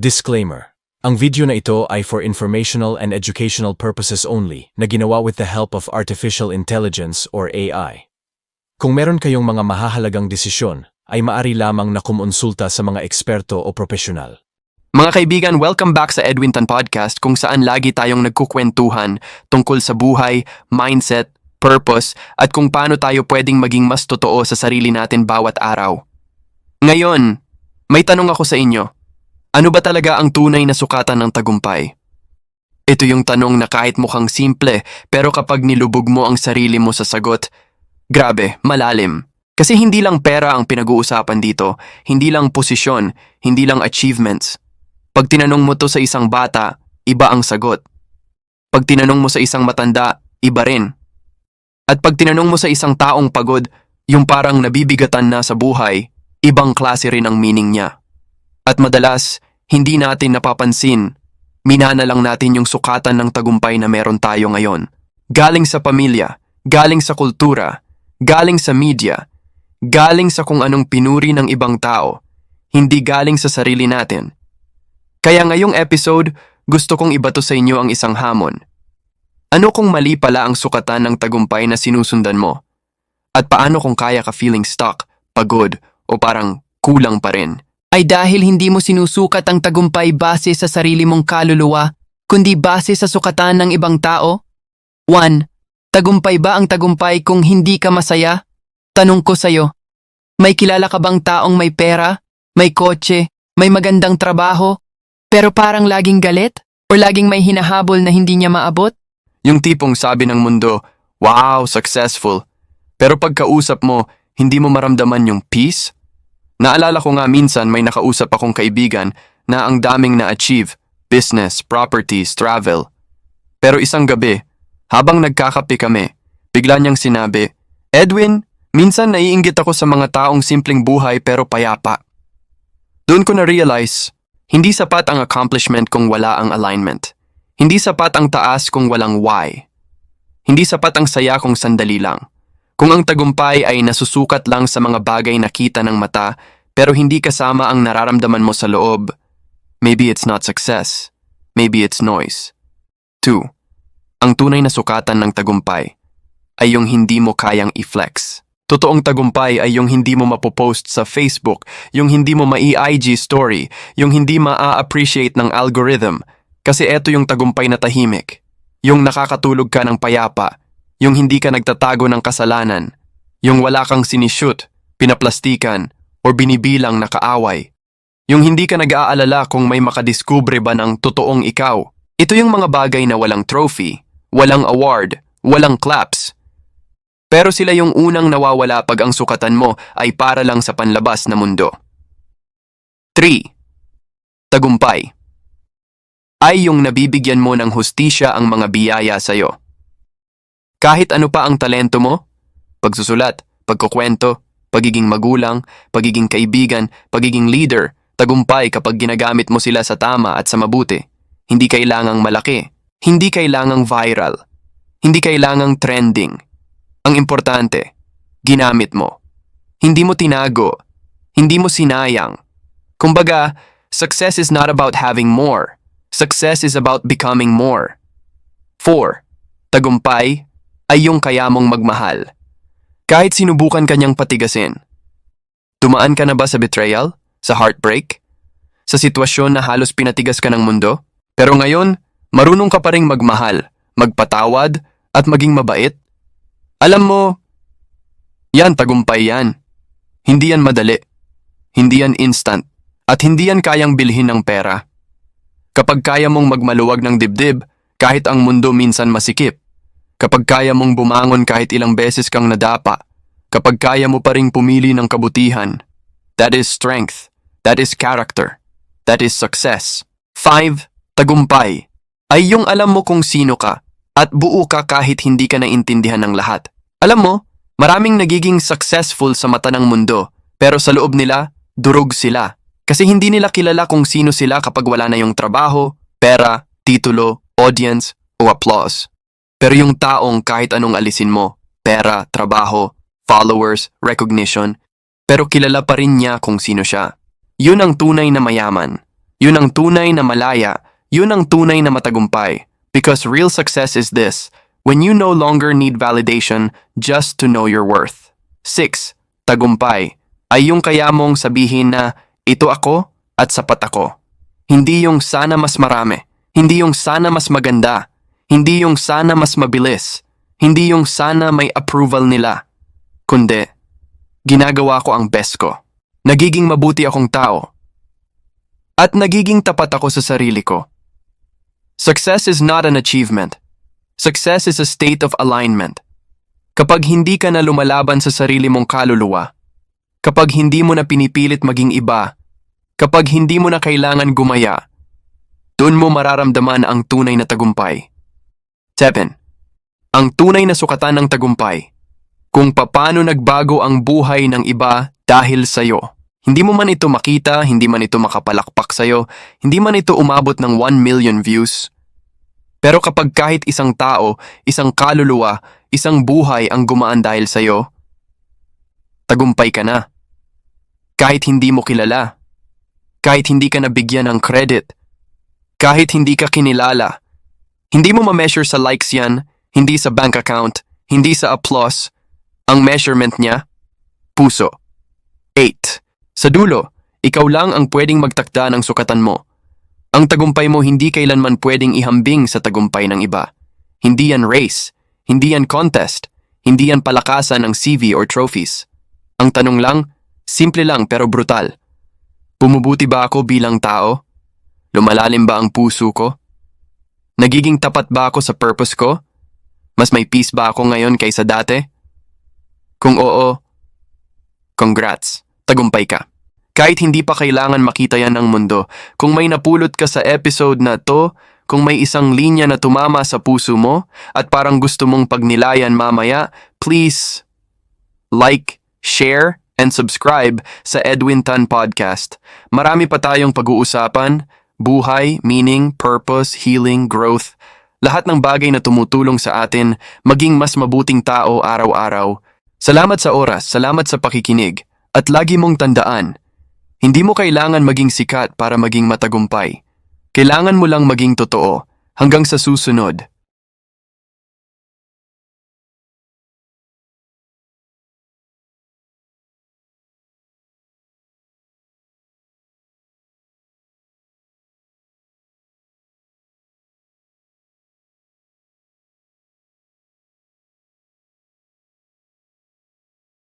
Disclaimer. Ang video na ito ay for informational and educational purposes only na ginawa with the help of artificial intelligence or AI. Kung meron kayong mga mahahalagang desisyon, ay maari lamang na kumonsulta sa mga eksperto o profesional. Mga kaibigan, welcome back sa Edwinton Podcast kung saan lagi tayong nagkukwentuhan tungkol sa buhay, mindset, purpose, at kung paano tayo pwedeng maging mas totoo sa sarili natin bawat araw. Ngayon, may tanong ako sa inyo. Ano ba talaga ang tunay na sukatan ng tagumpay? Ito yung tanong na kahit mukhang simple, pero kapag nilubog mo ang sarili mo sa sagot, grabe, malalim. Kasi hindi lang pera ang pinag-uusapan dito, hindi lang posisyon, hindi lang achievements. Pag tinanong mo to sa isang bata, iba ang sagot. Pag tinanong mo sa isang matanda, iba rin. At pag tinanong mo sa isang taong pagod, yung parang nabibigatan na sa buhay, ibang klase rin ang meaning niya. At madalas, hindi natin napapansin, minana lang natin yung sukatan ng tagumpay na meron tayo ngayon. Galing sa pamilya, galing sa kultura, galing sa media, galing sa kung anong pinuri ng ibang tao, hindi galing sa sarili natin. Kaya ngayong episode, gusto kong ibato sa inyo ang isang hamon. Ano kung mali pala ang sukatan ng tagumpay na sinusundan mo? At paano kung kaya ka feeling stuck, pagod, o parang kulang pa rin? Ay dahil hindi mo sinusukat ang tagumpay base sa sarili mong kaluluwa, kundi base sa sukatan ng ibang tao? 1. Tagumpay ba ang tagumpay kung hindi ka masaya? Tanong ko sa'yo, may kilala ka bang taong may pera, may kotse, may magandang trabaho, pero parang laging galit? O laging may hinahabol na hindi niya maabot? Yung tipong sabi ng mundo, wow, successful. Pero pagkausap mo, hindi mo maramdaman yung peace? Naalala ko nga minsan may nakausap akong kaibigan na ang daming na-achieve, business, properties, travel. Pero isang gabi, habang nagkakape kami, bigla niyang sinabi, Edwin, minsan naiinggit ako sa mga taong simpleng buhay pero payapa. Doon ko na-realize, hindi sapat ang accomplishment kung wala ang alignment. Hindi sapat ang taas kung walang why. Hindi sapat ang saya kung sandali lang. Kung ang tagumpay ay nasusukat lang sa mga bagay na kita ng mata pero hindi kasama ang nararamdaman mo sa loob, maybe it's not success. Maybe it's noise. 2. Ang tunay na sukatan ng tagumpay ay yung hindi mo kayang i-flex. Totoong tagumpay ay yung hindi mo mapopost sa Facebook, yung hindi mo mai-IG story, yung hindi ma-appreciate ng algorithm. Kasi eto yung tagumpay na tahimik. Yung nakakatulog ka ng payapa, yung hindi ka nagtatago ng kasalanan, yung wala kang sinishoot, pinaplastikan, or binibilang na kaaway. Yung hindi ka nag-aalala kung may makadiskubre ba ng totoong ikaw. Ito yung mga bagay na walang trophy, walang award, walang claps, pero sila yung unang nawawala pag ang sukatan mo ay para lang sa panlabas na mundo. 3. Tagumpay Ay yung nabibigyan mo ng hustisya ang mga biyaya sa'yo. Kahit ano pa ang talento mo, pagsusulat, pagkukwento, pagiging magulang, pagiging kaibigan, pagiging leader, tagumpay kapag ginagamit mo sila sa tama at sa mabuti. Hindi kailangang malaki, hindi kailangang viral, hindi kailangang trending, ang importante, ginamit mo. Hindi mo tinago. Hindi mo sinayang. Kumbaga, success is not about having more. Success is about becoming more. 4. Tagumpay ay yung kaya mong magmahal. Kahit sinubukan kanyang patigasin. Dumaan ka na ba sa betrayal? Sa heartbreak? Sa sitwasyon na halos pinatigas ka ng mundo? Pero ngayon, marunong ka pa ring magmahal, magpatawad, at maging mabait? Alam mo, yan tagumpay yan. Hindi yan madali. Hindi yan instant. At hindi yan kayang bilhin ng pera. Kapag kaya mong magmaluwag ng dibdib, kahit ang mundo minsan masikip. Kapag kaya mong bumangon kahit ilang beses kang nadapa. Kapag kaya mo pa ring pumili ng kabutihan. That is strength. That is character. That is success. 5. Tagumpay. Ay yung alam mo kung sino ka at buo ka kahit hindi ka naintindihan ng lahat. Alam mo, maraming nagiging successful sa mata ng mundo, pero sa loob nila, durog sila. Kasi hindi nila kilala kung sino sila kapag wala na yung trabaho, pera, titulo, audience, o applause. Pero yung taong kahit anong alisin mo, pera, trabaho, followers, recognition, pero kilala pa rin niya kung sino siya. Yun ang tunay na mayaman. Yun ang tunay na malaya, yun ang tunay na matagumpay. Because real success is this, when you no longer need validation just to know your worth. 6. Tagumpay ay yung kaya mong sabihin na ito ako at sapat ako. Hindi yung sana mas marami, hindi yung sana mas maganda, hindi yung sana mas mabilis, hindi yung sana may approval nila. Kundi, ginagawa ko ang best ko. Nagiging mabuti akong tao. At nagiging tapat ako sa sarili ko. Success is not an achievement. Success is a state of alignment. Kapag hindi ka na lumalaban sa sarili mong kaluluwa, kapag hindi mo na pinipilit maging iba, kapag hindi mo na kailangan gumaya, doon mo mararamdaman ang tunay na tagumpay. 7. Ang tunay na sukatan ng tagumpay. Kung papaano nagbago ang buhay ng iba dahil sa'yo. Hindi mo man ito makita, hindi man ito makapalakpak sa'yo, hindi man ito umabot ng 1 million views. Pero kapag kahit isang tao, isang kaluluwa, isang buhay ang gumaan dahil sa'yo, tagumpay ka na. Kahit hindi mo kilala, kahit hindi ka nabigyan ng credit, kahit hindi ka kinilala, hindi mo ma-measure sa likes yan, hindi sa bank account, hindi sa applause, ang measurement niya, puso. 8. Sa dulo, ikaw lang ang pwedeng magtakda ng sukatan mo. Ang tagumpay mo hindi kailanman pwedeng ihambing sa tagumpay ng iba. Hindi yan race, hindi yan contest, hindi yan palakasan ng CV or trophies. Ang tanong lang, simple lang pero brutal. Bumubuti ba ako bilang tao? Lumalalim ba ang puso ko? Nagiging tapat ba ako sa purpose ko? Mas may peace ba ako ngayon kaysa dati? Kung oo, congrats, tagumpay ka. Kahit hindi pa kailangan makita yan ng mundo, kung may napulot ka sa episode na to, kung may isang linya na tumama sa puso mo at parang gusto mong pagnilayan mamaya, please like, share, and subscribe sa Edwin Tan Podcast. Marami pa tayong pag-uusapan, buhay, meaning, purpose, healing, growth, lahat ng bagay na tumutulong sa atin maging mas mabuting tao araw-araw. Salamat sa oras, salamat sa pakikinig, at lagi mong tandaan, hindi mo kailangan maging sikat para maging matagumpay. Kailangan mo lang maging totoo. Hanggang sa susunod.